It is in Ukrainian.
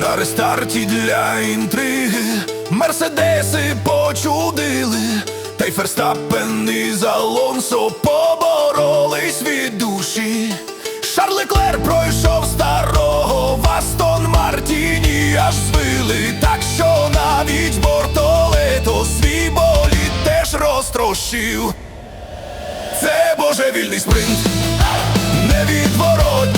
На рестарті для інтриги Мерседеси почудили, та й Ферстапен із Алонсо поборолись від душі. Шарль Клер пройшов старого в Астон Мартіні аж звили, так що навіть Бортолето свій боліт теж розтрощив. Це божевільний спринт, невідворотний.